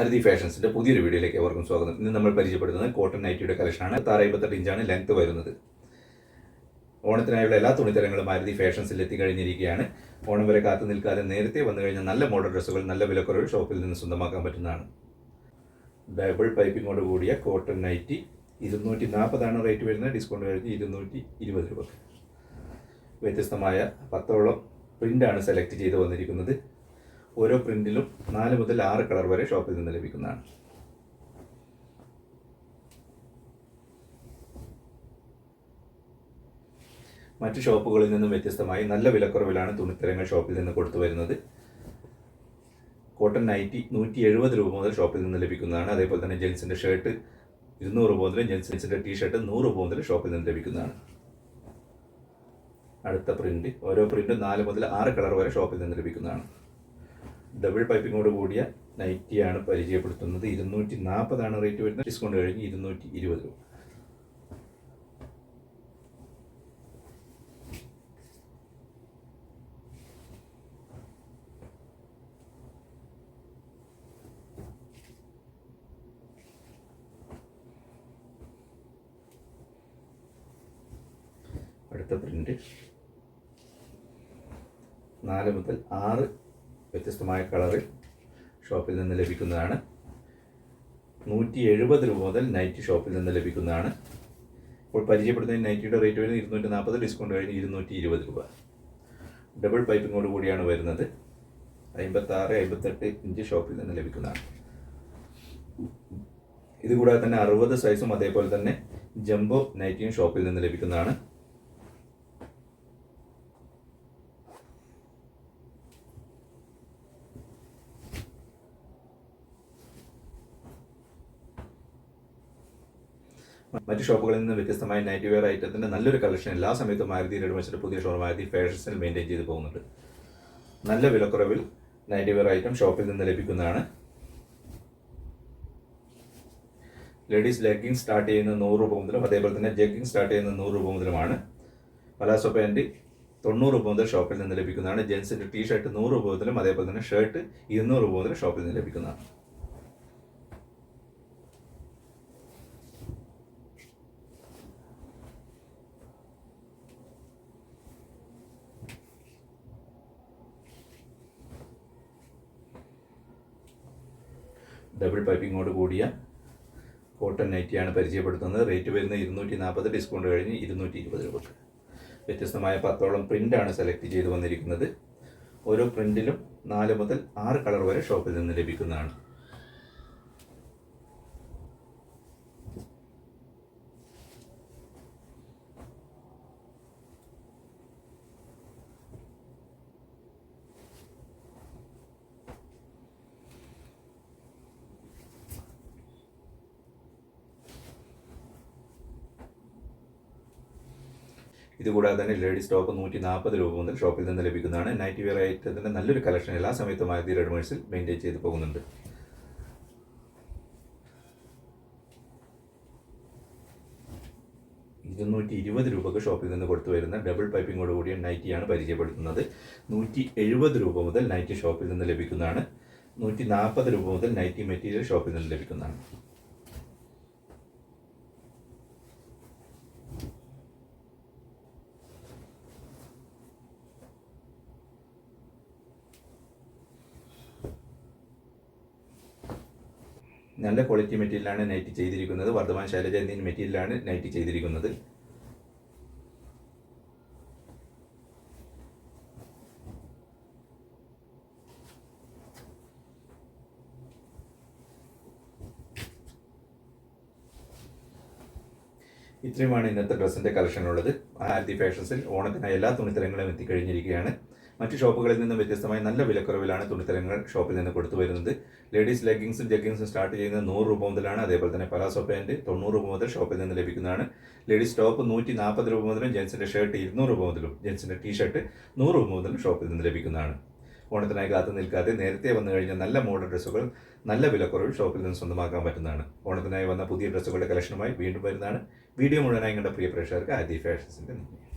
അരുതി ഫാഷൻസിന്റെ പുതിയൊരു വീഡിയോയിലേക്ക് അവർക്കും സ്വാഗതം. ഇന്ന് നമ്മൾ പരിചയപ്പെടുന്നത് കോട്ടൺ നൈറ്റിയുടെ കളക്ഷനാണ്. താറ് അമ്പത്തെട്ട് ഇഞ്ചാണ് ലെങ്ത് വരുന്നത്. ഓണത്തിനായുള്ള എല്ലാ തുണിത്തരങ്ങളും അരുതി ഫാഷൻസിൽ എത്തിക്കഴിഞ്ഞിരിക്കുകയാണ്. ഓണം വരെ കാത്തു നിൽക്കാതെ നേരത്തെ വന്നു കഴിഞ്ഞാൽ നല്ല മോഡൽ ഡ്രസ്സുകൾ നല്ല വിലക്കുറവ് ഷോപ്പിൽ നിന്ന് സ്വന്തമാക്കാൻ പറ്റുന്നതാണ്. ഡബിൾ പൈപ്പിങ്ങോട് കൂടിയ കോട്ടൺ നൈറ്റി ഇരുന്നൂറ്റി നാൽപ്പതാണ് റേറ്റ് വരുന്നത്. ഡിസ്കൗണ്ട് കഴിഞ്ഞ് ഇരുന്നൂറ്റി ഇരുപത് രൂപ വ്യത്യസ്തമായ പത്തോളം പ്രിന്റാണ് സെലക്ട് ചെയ്ത് വന്നിരിക്കുന്നത്. ഓരോ പ്രിന്റിലും നാല് മുതൽ ആറ് കളർ വരെ ഷോപ്പിൽ നിന്ന് ലഭിക്കുന്നതാണ്. മറ്റ് ഷോപ്പുകളിൽ നിന്നും വ്യത്യസ്തമായി നല്ല വിലക്കുറവിലാണ് തുണിത്തരങ്ങൾ ഷോപ്പിൽ നിന്ന് കൊടുത്തു വരുന്നത്. കോട്ടൺ നൈറ്റി നൂറ്റി എഴുപത് രൂപ മുതൽ ഷോപ്പിൽ നിന്ന് ലഭിക്കുന്നതാണ്. അതേപോലെ തന്നെ ജെൻസിന്റെ ഷർട്ട് ഇരുന്നൂറ് രൂപ മുതൽ ജെൻസിന്റെ ടീ ഷർട്ട് നൂറ് രൂപ മുതൽ ഷോപ്പിൽ നിന്ന് ലഭിക്കുന്നതാണ്. അടുത്ത പ്രിന്റ്. ഓരോ പ്രിന്റും നാല് മുതൽ ആറ് കളർ വരെ ഷോപ്പിൽ നിന്ന് ലഭിക്കുന്നതാണ്. ഡബിൾ പൈപ്പിങ്ങോട് കൂടിയ നൈറ്റിയാണ് പരിചയപ്പെടുത്തുന്നത്. ഇരുന്നൂറ്റി നാൽപ്പതാണ് റേറ്റ് വരുന്നത്. ഡിസ്കൗണ്ട് കഴിഞ്ഞ് ഇരുന്നൂറ്റി ഇരുപത് രൂപ. അടുത്ത പ്രിന്റ് നാല് മുതൽ ആറ് വ്യത്യസ്തമായ കളറിൽ ഷോപ്പിൽ നിന്ന് ലഭിക്കുന്നതാണ്. നൂറ്റി എഴുപത് രൂപ മുതൽ നൈറ്റി ഷോപ്പിൽ നിന്ന് ലഭിക്കുന്നതാണ്. ഇപ്പോൾ പരിചയപ്പെടുത്തുന്ന നൈറ്റിയുടെ റേറ്റ് വരുന്നത് ഇരുന്നൂറ്റി നാൽപ്പത് ഡിസ്കൗണ്ട് കഴിഞ്ഞ് ഇരുന്നൂറ്റി ഇരുപത് രൂപ. ഡബിൾ പൈപ്പിങ്ങോട് കൂടിയാണ് വരുന്നത്. അമ്പത്താറ് അമ്പത്തെട്ട് ഇഞ്ച് ഷോപ്പിൽ നിന്ന് ലഭിക്കുന്നതാണ്. ഇതുകൂടാതെ തന്നെ അറുപത് സൈസും അതേപോലെ തന്നെ ജംബോ നൈറ്റിയും ഷോപ്പിൽ നിന്ന് ലഭിക്കുന്നതാണ്. മറ്റ് ഷോപ്പുകളിൽ നിന്ന് വ്യത്യസ്തമായ നൈറ്റ് വെയർ ഐറ്റത്തിന്റെ നല്ലൊരു കളക്ഷൻ എല്ലാ സമയത്തും മാരുതി റെഡിമെൻസിന്റെ പുതിയ ഷോറൂം മാരുതി ഫാഷൻസിൽ മെയിന്റെയിൻ ചെയ്ത് പോകുന്നുണ്ട്. നല്ല വിലക്കുറവിൽ നൈറ്റ് വെയർ ഐറ്റം ഷോപ്പിൽ നിന്ന് ലഭിക്കുന്നതാണ്. ലേഡീസ് ലെഗിങ് സ്റ്റാർട്ട് ചെയ്യുന്ന നൂറ് രൂപ മുതലും അതേപോലെ തന്നെ ജഗ്ഗിങ് സ്റ്റാർട്ട് ചെയ്യുന്ന നൂറ് രൂപ മുതലുമാണ്. പലാസോ പാന്റ് തൊണ്ണൂറ് രൂപ മുതൽ ഷോപ്പിൽ നിന്ന് ലഭിക്കുന്നതാണ്. ജെൻസിന്റെ ടീ ഷർട്ട് നൂറ് രൂപ മുതലും അതേപോലെ തന്നെ ഷർട്ട് ഇരുന്നൂറ് രൂപ മുതൽ ഷോപ്പിൽ നിന്ന് ലഭിക്കുന്നതാണ്. ഡബിൾ പൈപ്പിങ്ങോട് കൂടിയ കോട്ടൺ നൈറ്റിയാണ് പരിചയപ്പെടുത്തുന്നത്. റേറ്റ് വരുന്നത് ഇരുന്നൂറ്റി നാൽപ്പത് ഡിസ്കൗണ്ട് കഴിഞ്ഞ് ഇരുന്നൂറ്റി ഇരുപത് രൂപക്ക് വ്യത്യസ്തമായ പത്തോളം പ്രിന്റാണ് സെലക്ട് ചെയ്ത് വന്നിരിക്കുന്നത്. ഓരോ പ്രിന്റിലും നാല് മുതൽ ആറ് കളർ വരെ ഷോപ്പിൽ നിന്ന് ലഭിക്കുന്നതാണ്. ഇതുകൂടാതെ തന്നെ ലേഡീസ് ടോപ്പ് നൂറ്റി നാൽപ്പത് രൂപ മുതൽ ഷോപ്പിൽ നിന്ന് ലഭിക്കുന്നതാണ്. നൈറ്റ് വെയർ ഐറ്റത്തിന്റെ നല്ലൊരു കളക്ഷൻ എല്ലാ സമയത്തും ആദ്യ റെഡ്മേഴ്സിൽ മെയിന്റെയിൻ ചെയ്ത് പോകുന്നുണ്ട്. ഇരുന്നൂറ്റി ഇരുപത് രൂപക്ക് ഷോപ്പിൽ നിന്ന് കൊടുത്തു വരുന്ന ഡബിൾ പൈപ്പിങ്ങോട് കൂടിയ നൈറ്റിയാണ് പരിചയപ്പെടുത്തുന്നത്. നൂറ്റി എഴുപത് രൂപ മുതൽ നൈറ്റി ഷോപ്പിൽ നിന്ന് ലഭിക്കുന്നതാണ്. നൂറ്റി നാൽപ്പത് രൂപ മുതൽ നൈറ്റി മെറ്റീരിയൽ ഷോപ്പിൽ നിന്ന് ലഭിക്കുന്നതാണ്. നല്ല ക്വാളിറ്റി മെറ്റീരിയലാണ് നൈറ്റ് ചെയ്തിരിക്കുന്നത്. വർദ്ധമാൻ ശൈലജ എന്നീ മെറ്റീരിയലാണ് നൈറ്റ് ചെയ്തിരിക്കുന്നത്. ഇത്രയുമാണ് ഇന്നത്തെ ഡ്രസ്സിന്റെ കളക്ഷൻ ഉള്ളത്. ആർത്തി ഫാഷൻസിൽ ഓണത്തിനായി എല്ലാ തുണിത്തരങ്ങളും എത്തിക്കഴിഞ്ഞിരിക്കുകയാണ്. മറ്റ് ഷോപ്പുകളിൽ നിന്നും വ്യത്യസ്തമായി നല്ല വിലക്കുറവിലാണ് തുണിത്തരങ്ങൾ ഷോപ്പിൽ നിന്ന് കൊടുത്തു വരുന്നത്. ലേഡീസ് ലെഗിങ്സും ജഗ്ഗിങ്സും സ്റ്റാർട്ട് ചെയ്യുന്നത് നൂറ് രൂപ മുതലാണ്. അതേപോലെ തന്നെ പലാസോ പാന്റ് തൊണ്ണൂറ് രൂപ മുതൽ ഷോപ്പിൽ നിന്ന് ലഭിക്കുന്നതാണ്. ലേഡീസ് ടോപ്പ് നൂറ്റി നാൽപ്പത് രൂപ മുതലും ജെൻസിന്റെ ഷർട്ട് ഇരുന്നൂറ് രൂപ മുതലും ജെൻസിന്റെ ടീ ഷർട്ട് നൂറ് രൂപ മുതലും ഷോപ്പിൽ നിന്ന് ലഭിക്കുന്നതാണ്. ഓണത്തിനായി കാത്തു നിൽക്കാതെ നേരത്തെ വന്നു കഴിഞ്ഞ നല്ല മോഡൽ ഡ്രസ്സുകൾ നല്ല വിലക്കുറവിൽ ഷോപ്പിൽ നിന്ന് സ്വന്തമാക്കാൻ പറ്റുന്നതാണ്. ഓണത്തിനായി വന്ന പുതിയ ഡ്രസ്സുകളുടെ കളക്ഷനുമായി വീണ്ടും വരുന്നതാണ്. വീഡിയോ മുഴുവനായി കണ്ട പ്രിയ പ്രേക്ഷകർക്ക് ആദ്യ ഫാഷൻസിന്റെ നന്ദി.